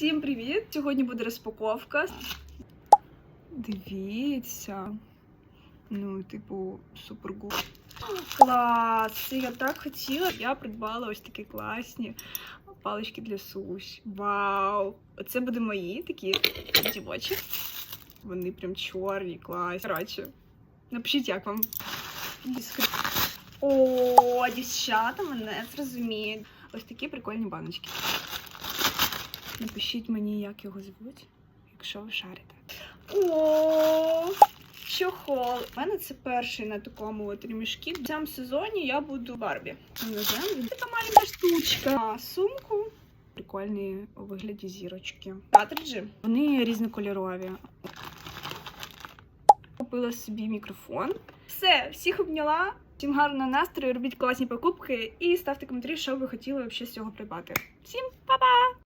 Всім привіт! Сьогодні буде розпаковка. Дивіться. Ну, типу, супер гу. Клас! Я так хотіла. Я придбала ось такі класні палички для суш. Вау! Оце будуть мої такі дівочі. Вони прям чорні, класні. Коротше, напишіть, як вам. О, дівчата мене зрозуміють. Ось такі прикольні баночки. Напишіть мені, як його звуть, якщо ви шарите. О, чохол. У мене це перший на такому от ремішки. В цьому сезоні я буду Барбі. Така маленька штучка. А сумку. Прикольні у вигляді зірочки. Картриджі. Вони різнокольорові. Купила собі мікрофон. Все, всіх обняла. Всім гарного настрою, робіть класні покупки і ставте коментарі, що ви хотіли взагалі з цього придбати. Всім па-па!